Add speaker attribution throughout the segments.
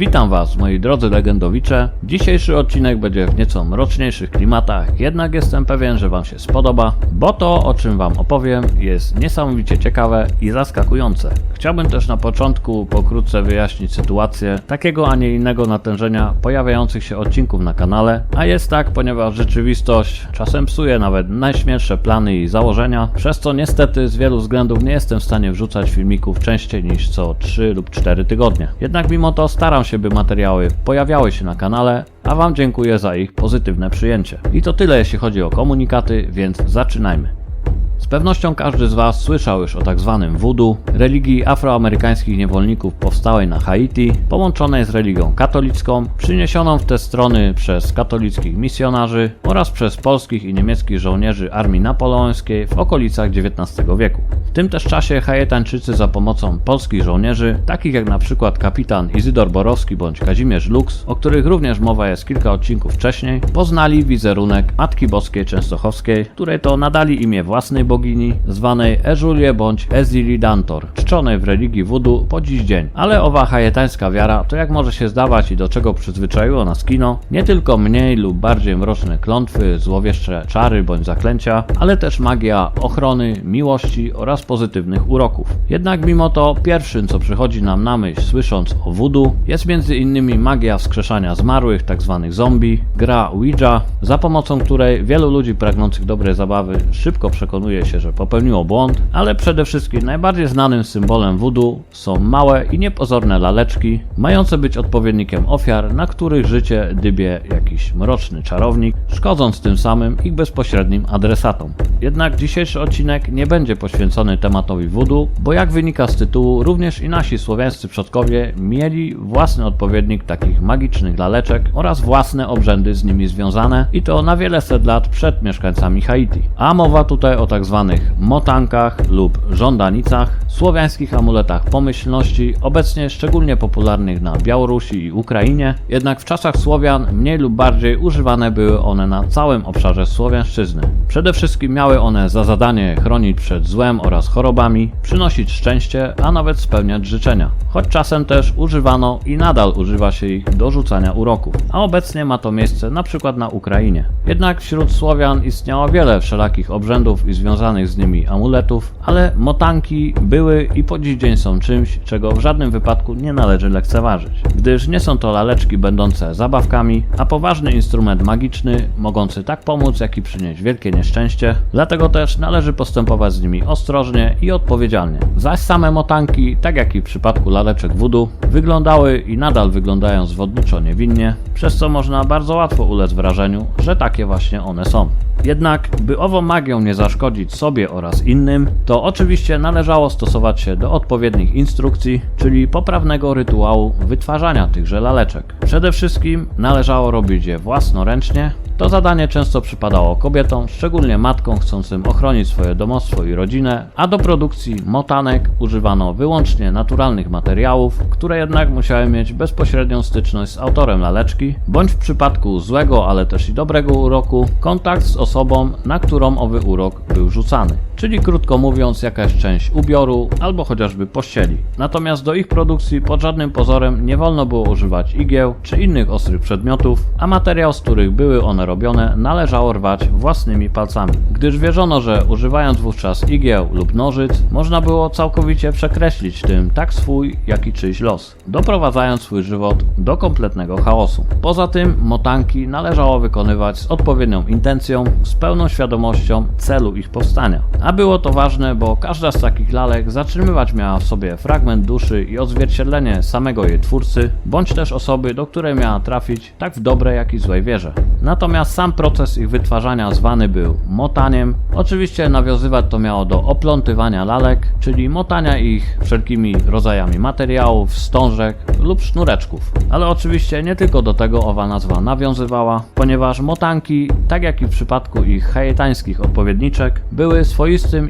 Speaker 1: Witam Was, moi drodzy legendowicze. Dzisiejszy odcinek będzie w nieco mroczniejszych klimatach, jednak jestem pewien, że Wam się spodoba, bo to, o czym Wam opowiem, jest niesamowicie ciekawe i zaskakujące. Chciałbym też na początku pokrótce wyjaśnić sytuację takiego, a nie innego natężenia pojawiających się odcinków na kanale, a jest tak, ponieważ rzeczywistość czasem psuje nawet najśmielsze plany i założenia, przez co niestety z wielu względów nie jestem w stanie wrzucać filmików częściej niż co 3 lub 4 tygodnie. Jednak mimo to staram się, by materiały pojawiały się na kanale, a Wam dziękuję za ich pozytywne przyjęcie. I to tyle jeśli chodzi o komunikaty, więc zaczynajmy. Pewnością każdy z Was słyszał już o tak zwanym voodoo, religii afroamerykańskich niewolników powstałej na Haiti, połączonej z religią katolicką, przyniesioną w te strony przez katolickich misjonarzy oraz przez polskich i niemieckich żołnierzy armii napoleońskiej w okolicach XIX wieku. W tym też czasie Hajetańczycy za pomocą polskich żołnierzy, takich jak na przykład kapitan Izydor Borowski bądź Kazimierz Lux, o których również mowa jest kilka odcinków wcześniej, poznali wizerunek Matki Boskiej Częstochowskiej, której to nadali imię własnej bogini, zwanej Eżulie bądź Ezili Dantor, czczonej w religii voodoo po dziś dzień. Ale owa hajetańska wiara, to jak może się zdawać i do czego przyzwyczaiło nas kino, nie tylko mniej lub bardziej mroczne klątwy, złowieszcze czary bądź zaklęcia, ale też magia ochrony, miłości oraz pozytywnych uroków. Jednak mimo to pierwszym co przychodzi nam na myśl słysząc o voodoo jest między innymi magia wskrzeszania zmarłych, tzw. zombie, gra Ouija, za pomocą której wielu ludzi pragnących dobrej zabawy szybko przekonuje się, że popełniło błąd, ale przede wszystkim najbardziej znanym symbolem voodoo są małe i niepozorne laleczki, mające być odpowiednikiem ofiar, na których życie dybie jakiś mroczny czarownik, szkodząc tym samym ich bezpośrednim adresatom. Jednak dzisiejszy odcinek nie będzie poświęcony tematowi voodoo, bo jak wynika z tytułu, również i nasi słowiańscy przodkowie mieli własny odpowiednik takich magicznych laleczek oraz własne obrzędy z nimi związane i to na wiele set lat przed mieszkańcami Haiti. A mowa tutaj o tak motankach lub żądanicach, słowiańskich amuletach pomyślności, obecnie szczególnie popularnych na Białorusi i Ukrainie, jednak w czasach Słowian mniej lub bardziej używane były one na całym obszarze Słowiańszczyzny. Przede wszystkim miały one za zadanie chronić przed złem oraz chorobami, przynosić szczęście, a nawet spełniać życzenia. Choć czasem też używano i nadal używa się ich do rzucania uroków, a obecnie ma to miejsce na przykład na Ukrainie. Jednak wśród Słowian istniało wiele wszelakich obrzędów i związanych z nimi amuletów, ale motanki były i po dziś dzień są czymś, czego w żadnym wypadku nie należy lekceważyć, gdyż nie są to laleczki będące zabawkami, a poważny instrument magiczny, mogący tak pomóc, jak i przynieść wielkie nieszczęście, dlatego też należy postępować z nimi ostrożnie i odpowiedzialnie. Zaś same motanki, tak jak i w przypadku laleczek voodoo, wyglądały i nadal wyglądają zwodniczo niewinnie, przez co można bardzo łatwo ulec wrażeniu, że takie właśnie one są. Jednak, by ową magią nie zaszkodzić sobie oraz innym, to oczywiście należało stosować się do odpowiednich instrukcji, czyli poprawnego rytuału wytwarzania tychże laleczek. Przede wszystkim należało robić je własnoręcznie. To zadanie często przypadało kobietom, szczególnie matkom chcącym ochronić swoje domostwo i rodzinę, a do produkcji motanek używano wyłącznie naturalnych materiałów, które jednak musiały mieć bezpośrednią styczność z autorem laleczki, bądź w przypadku złego, ale też i dobrego uroku, kontakt z osobą, na którą owy urok był rzucany. Czyli krótko mówiąc, jakaś część ubioru albo chociażby pościeli. Natomiast do ich produkcji pod żadnym pozorem nie wolno było używać igieł czy innych ostrych przedmiotów, a materiał, z których były one robione, należało rwać własnymi palcami, gdyż wierzono, że używając wówczas igieł lub nożyc, można było całkowicie przekreślić tym tak swój, jak i czyjś los, doprowadzając swój żywot do kompletnego chaosu. Poza tym motanki należało wykonywać z odpowiednią intencją, z pełną świadomością celu ich powstania. A było to ważne, bo każda z takich lalek zatrzymywać miała w sobie fragment duszy i odzwierciedlenie samego jej twórcy, bądź też osoby, do której miała trafić, tak w dobrej, jak i złej wierze. Natomiast sam proces ich wytwarzania zwany był motaniem. Oczywiście nawiązywać to miało do oplątywania lalek, czyli motania ich wszelkimi rodzajami materiałów, wstążek lub sznureczków. Ale oczywiście nie tylko do tego owa nazwa nawiązywała, ponieważ motanki, tak jak i w przypadku ich hajetańskich odpowiedniczek, były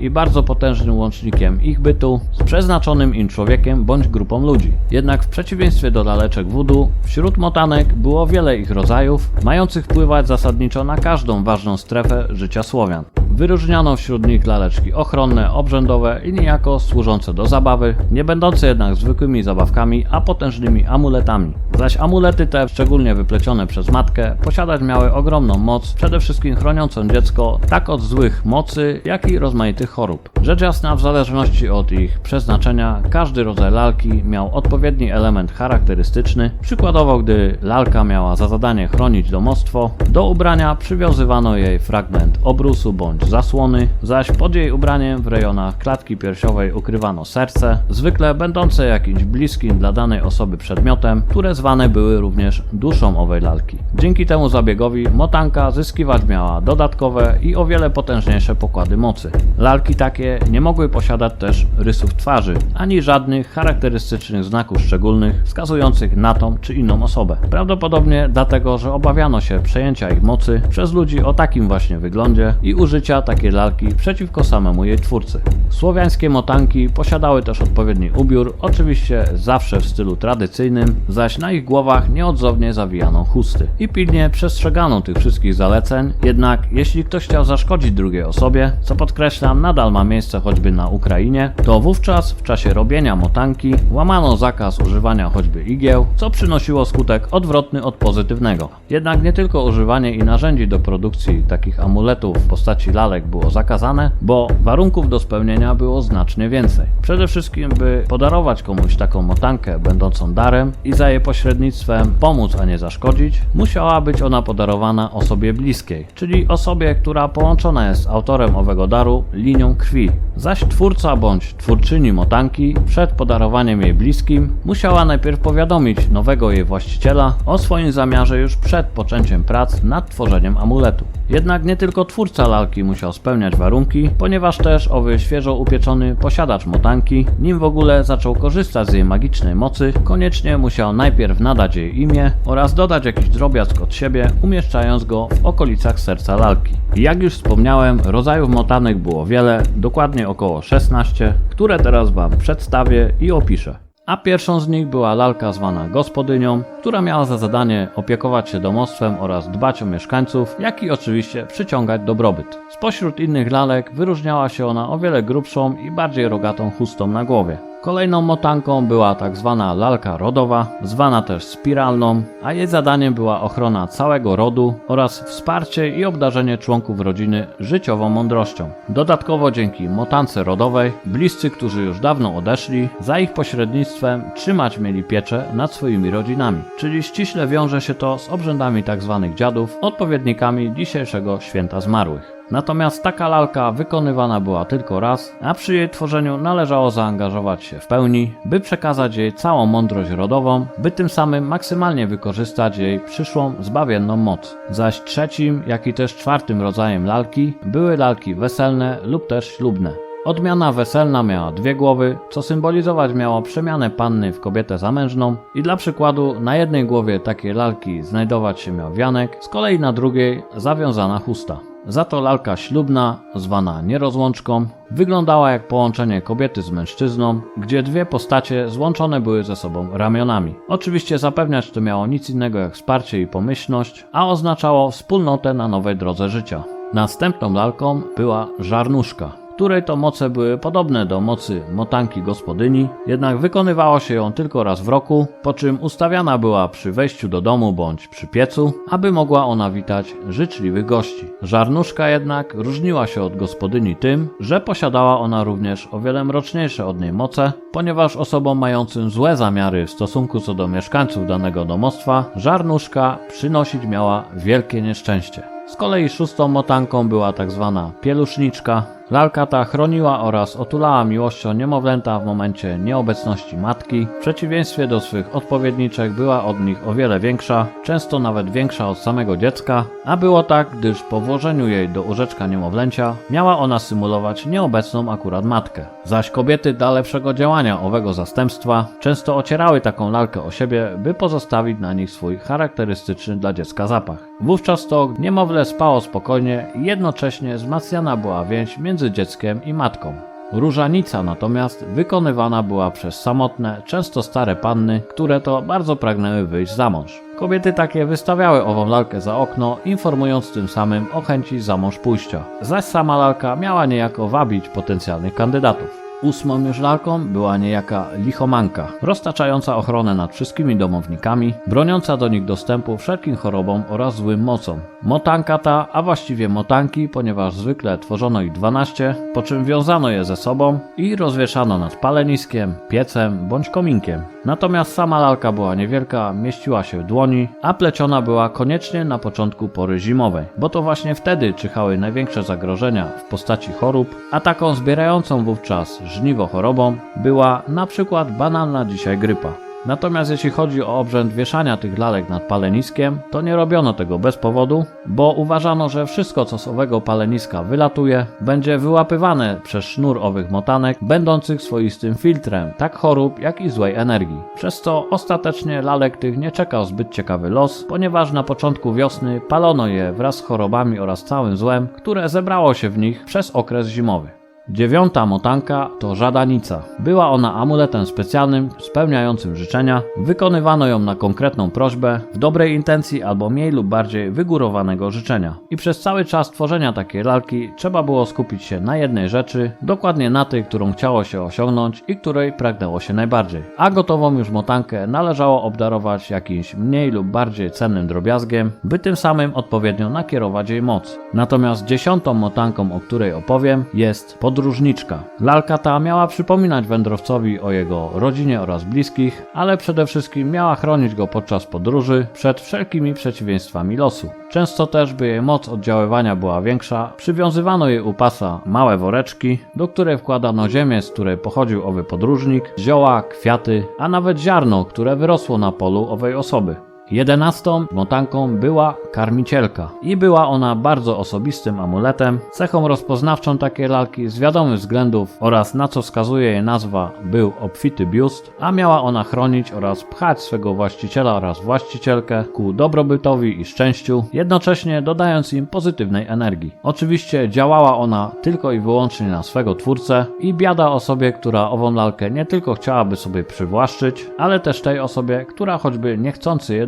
Speaker 1: i bardzo potężnym łącznikiem ich bytu z przeznaczonym im człowiekiem bądź grupą ludzi. Jednak w przeciwieństwie do laleczek voodoo, wśród motanek było wiele ich rodzajów, mających wpływać zasadniczo na każdą ważną strefę życia Słowian. Wyróżniano wśród nich laleczki ochronne, obrzędowe i niejako służące do zabawy, nie będące jednak zwykłymi zabawkami, a potężnymi amuletami. Zaś amulety te, szczególnie wyplecione przez matkę, posiadać miały ogromną moc, przede wszystkim chroniącą dziecko tak od złych mocy, jak i rozmaitych chorób. Rzecz jasna, w zależności od ich przeznaczenia, każdy rodzaj lalki miał odpowiedni element charakterystyczny. Przykładowo, gdy lalka miała za zadanie chronić domostwo, do ubrania przywiązywano jej fragment obrusu bądź zasłony, zaś pod jej ubraniem w rejonach klatki piersiowej ukrywano serce, zwykle będące jakimś bliskim dla danej osoby przedmiotem, które zwane były również duszą owej lalki. Dzięki temu zabiegowi motanka zyskiwać miała dodatkowe i o wiele potężniejsze pokłady mocy. Lalki takie nie mogły posiadać też rysów twarzy, ani żadnych charakterystycznych znaków szczególnych wskazujących na tą czy inną osobę. Prawdopodobnie dlatego, że obawiano się przejęcia ich mocy przez ludzi o takim właśnie wyglądzie i użycia takiej lalki przeciwko samemu jej twórcy. Słowiańskie motanki posiadały też odpowiedni ubiór, oczywiście zawsze w stylu tradycyjnym, zaś na ich głowach nieodzownie zawijano chusty. I pilnie przestrzegano tych wszystkich zaleceń, jednak jeśli ktoś chciał zaszkodzić drugiej osobie, co podkreślam nadal ma miejsce choćby na Ukrainie, to wówczas w czasie robienia motanki łamano zakaz używania choćby igieł, co przynosiło skutek odwrotny od pozytywnego. Jednak nie tylko używanie i narzędzi do produkcji takich amuletów w postaci lalek było zakazane, bo warunków do spełnienia było znacznie więcej. Przede wszystkim, by podarować komuś taką motankę będącą darem i za jej pośrednictwem pomóc, a nie zaszkodzić, musiała być ona podarowana osobie bliskiej, czyli osobie, która połączona jest z autorem owego daru linią krwi. Zaś twórca bądź twórczyni motanki przed podarowaniem jej bliskim musiała najpierw powiadomić nowego jej właściciela o swoim zamiarze już przed poczęciem prac nad tworzeniem amuletu. Jednak nie tylko twórca lalki musiał spełniać warunki, ponieważ też owy świeżo upieczony posiadacz motanki, nim w ogóle zaczął korzystać z jej magicznej mocy, koniecznie musiał najpierw nadać jej imię oraz dodać jakiś drobiazg od siebie, umieszczając go w okolicach serca lalki. Jak już wspomniałem, rodzajów motanek było wiele, dokładnie około 16, które teraz Wam przedstawię i opiszę a pierwszą z nich była lalka zwana gospodynią, która miała za zadanie opiekować się domostwem oraz dbać o mieszkańców, jak i oczywiście przyciągać dobrobyt. Spośród innych lalek wyróżniała się ona o wiele grubszą i bardziej rogatą chustą na głowie. Kolejną motanką była tak zwana lalka rodowa, zwana też spiralną, a jej zadaniem była ochrona całego rodu oraz wsparcie i obdarzenie członków rodziny życiową mądrością. Dodatkowo dzięki motance rodowej, bliscy, którzy już dawno odeszli, za ich pośrednictwem trzymać mieli pieczę nad swoimi rodzinami, czyli ściśle wiąże się to z obrzędami tzw. dziadów, odpowiednikami dzisiejszego święta zmarłych. Natomiast taka lalka wykonywana była tylko raz, a przy jej tworzeniu należało zaangażować się w pełni, by przekazać jej całą mądrość rodową, by tym samym maksymalnie wykorzystać jej przyszłą zbawienną moc. Zaś trzecim, jak i też czwartym rodzajem lalki były lalki weselne lub też ślubne. Odmiana weselna miała dwie głowy, co symbolizować miało przemianę panny w kobietę zamężną i dla przykładu na jednej głowie takiej lalki znajdować się miał wianek, z kolei na drugiej zawiązana chusta. Za to lalka ślubna, zwana nierozłączką, wyglądała jak połączenie kobiety z mężczyzną, gdzie dwie postacie złączone były ze sobą ramionami. Oczywiście zapewniać to miało nic innego jak wsparcie i pomyślność, a oznaczało wspólnotę na nowej drodze życia. Następną lalką była żarnuszka której to moce były podobne do mocy motanki gospodyni, jednak wykonywało się ją tylko raz w roku, po czym ustawiana była przy wejściu do domu bądź przy piecu, aby mogła ona witać życzliwych gości. Żarnuszka jednak różniła się od gospodyni tym, że posiadała ona również o wiele mroczniejsze od niej moce, ponieważ osobom mającym złe zamiary w stosunku co do mieszkańców danego domostwa, żarnuszka przynosić miała wielkie nieszczęście. Z kolei szóstą motanką była tak zwana pieluszniczka, Lalka ta chroniła oraz otulała miłością niemowlęta w momencie nieobecności matki. W przeciwieństwie do swych odpowiedniczek była od nich o wiele większa, często nawet większa od samego dziecka, a było tak, gdyż po włożeniu jej do łóżeczka niemowlęcia miała ona symulować nieobecną akurat matkę. Zaś kobiety dla lepszego działania owego zastępstwa często ocierały taką lalkę o siebie, by pozostawić na nich swój charakterystyczny dla dziecka zapach. Wówczas to niemowlę spało spokojnie jednocześnie wzmacniana była więź między między dzieckiem i matką. Różanica natomiast wykonywana była przez samotne, często stare panny, które to bardzo pragnęły wyjść za mąż. Kobiety takie wystawiały ową lalkę za okno, informując tym samym o chęci za mąż pójścia. Zaś sama lalka miała niejako wabić potencjalnych kandydatów. Ósmą już lalką była niejaka lichomanka, roztaczająca ochronę nad wszystkimi domownikami, broniąca do nich dostępu wszelkim chorobom oraz złym mocom. Motanka ta, a właściwie motanki, ponieważ zwykle tworzono ich 12, po czym wiązano je ze sobą i rozwieszano nad paleniskiem, piecem bądź kominkiem. Natomiast sama lalka była niewielka, mieściła się w dłoni, a pleciona była koniecznie na początku pory zimowej, bo to właśnie wtedy czyhały największe zagrożenia w postaci chorób, a taką zbierającą wówczas żniwo chorobą była na przykład banalna dzisiaj grypa. Natomiast jeśli chodzi o obrzęd wieszania tych lalek nad paleniskiem, to nie robiono tego bez powodu, bo uważano, że wszystko co z owego paleniska wylatuje, będzie wyłapywane przez sznur owych motanek, będących swoistym filtrem tak chorób, jak i złej energii. Przez co ostatecznie lalek tych nie czekał zbyt ciekawy los, ponieważ na początku wiosny palono je wraz z chorobami oraz całym złem, które zebrało się w nich przez okres zimowy. Dziewiąta motanka to żadanica. Była ona amuletem specjalnym spełniającym życzenia. Wykonywano ją na konkretną prośbę, w dobrej intencji albo mniej lub bardziej wygórowanego życzenia. I przez cały czas tworzenia takiej lalki trzeba było skupić się na jednej rzeczy, dokładnie na tej, którą chciało się osiągnąć i której pragnęło się najbardziej. A gotową już motankę należało obdarować jakimś mniej lub bardziej cennym drobiazgiem, by tym samym odpowiednio nakierować jej moc. Natomiast dziesiątą motanką, o której opowiem, jest pod podróżniczka. Lalka ta miała przypominać wędrowcowi o jego rodzinie oraz bliskich, ale przede wszystkim miała chronić go podczas podróży przed wszelkimi przeciwieństwami losu. Często też, by jej moc oddziaływania była większa, przywiązywano jej u pasa małe woreczki, do której wkładano ziemię, z której pochodził owy podróżnik, zioła, kwiaty, a nawet ziarno, które wyrosło na polu owej osoby. Jedenastą motanką była karmicielka i była ona bardzo osobistym amuletem. Cechą rozpoznawczą takiej lalki z wiadomych względów oraz na co wskazuje jej nazwa był obfity biust, a miała ona chronić oraz pchać swego właściciela oraz właścicielkę ku dobrobytowi i szczęściu, jednocześnie dodając im pozytywnej energii. Oczywiście działała ona tylko i wyłącznie na swego twórcę i biada osobie, która ową lalkę nie tylko chciałaby sobie przywłaszczyć, ale też tej osobie, która choćby niechcący je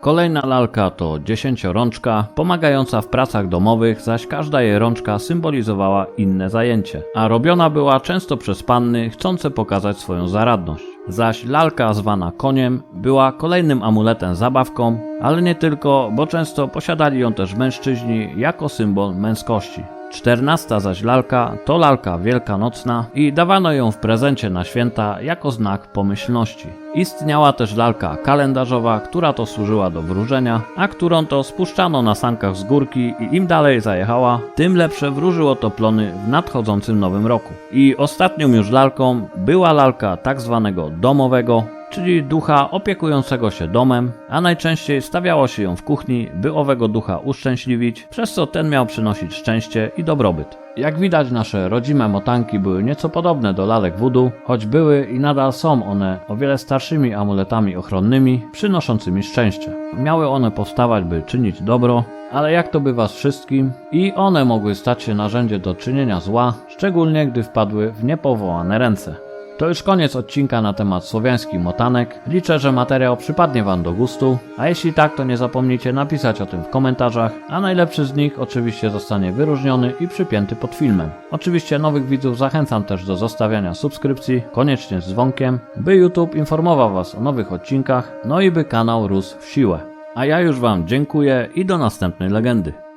Speaker 1: Kolejna lalka to dziesięciorączka, pomagająca w pracach domowych, zaś każda jej rączka symbolizowała inne zajęcie, a robiona była często przez panny chcące pokazać swoją zaradność. Zaś lalka zwana koniem była kolejnym amuletem zabawką, ale nie tylko, bo często posiadali ją też mężczyźni jako symbol męskości. Czternasta zaś lalka to lalka wielkanocna i dawano ją w prezencie na święta jako znak pomyślności. Istniała też lalka kalendarzowa, która to służyła do wróżenia, a którą to spuszczano na sankach z górki i im dalej zajechała, tym lepsze wróżyło to plony w nadchodzącym nowym roku. I ostatnią już lalką była lalka tak zwanego domowego, czyli ducha opiekującego się domem, a najczęściej stawiało się ją w kuchni, by owego ducha uszczęśliwić, przez co ten miał przynosić szczęście i dobrobyt. Jak widać, nasze rodzime motanki były nieco podobne do lalek voodoo, choć były i nadal są one o wiele starszymi amuletami ochronnymi, przynoszącymi szczęście. Miały one powstawać, by czynić dobro, ale jak to bywa z wszystkim, i one mogły stać się narzędzie do czynienia zła, szczególnie gdy wpadły w niepowołane ręce. To już koniec odcinka na temat słowiańskich motanek. Liczę, że materiał przypadnie Wam do gustu, a jeśli tak, to nie zapomnijcie napisać o tym w komentarzach, a najlepszy z nich oczywiście zostanie wyróżniony i przypięty pod filmem. Oczywiście nowych widzów zachęcam też do zostawiania subskrypcji, koniecznie z dzwonkiem, by YouTube informował Was o nowych odcinkach, no i by kanał rósł w siłę. A ja już Wam dziękuję i do następnej legendy.